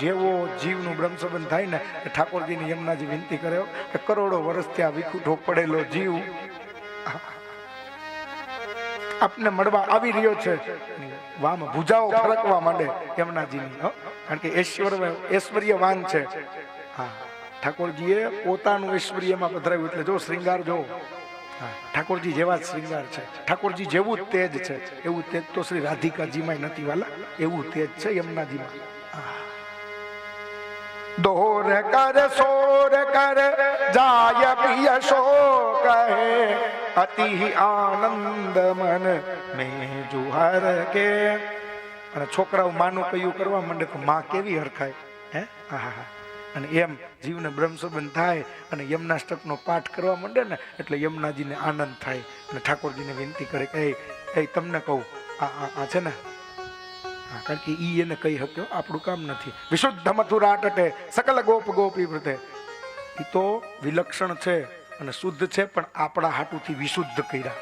જેવો જીવનું બ્રહ્મ સંબંધ થાય ને ઠાકોરજીની યમુનાજી વિનંતી કર્યો કે કરોડો વર્ષ ત્યાં વિખૂટો પડેલો જીવ આપને મળવા આવી રહ્યો છે. વામ ભુજાઓ ફરકવા માંડે યમુનાજીની. કારણ કે ઐશ્વર્ય ઐશ્વર્યવાન છે. હા, ઠાકોરજીએ પોતાનું ઐશ્વર્યમાં પધરાવ્યું. એટલે જો શ્રૃંગાર જો ઠાકોરજી જેવા જ શ્રૃંગાર છે. ઠાકોરજી જેવું તેજ છે. એવું તેજ તો શ્રી રાધિકાજીમાં નથી વાલા. એવું તેજ છે યમુનાજીમાં. દોર કર, સોર કર, જાય પ્રિય શો હે. અતિ આનંદ મન મે જુહર કે. અને છોકરાઓ માનું કયું કરવા માંડે કે માં કેવી હરખાય? હે? આહા અને એમ જીવને બ્રહ્મ સંબંધ થાય અને યમનાષ્ટકનો પાઠ કરવા માંડે ને એટલે યમુનાજીને આનંદ થાય. અને ઠાકોરજીને વિનંતી કરે કે "એ, તમને કહું આ આ આ છે ને? હા, કારણ કે ઈ એને કહી શક્યો આપણું કામ નથી. વિશુદ્ધ મથુરા ટટે સકલ ગોપ ગોપી વૃતે. એ તો વિલક્ષણ છે અને શુદ્ધ છે પણ આપણા હાટુથી વિશુદ્ધ કર્યા.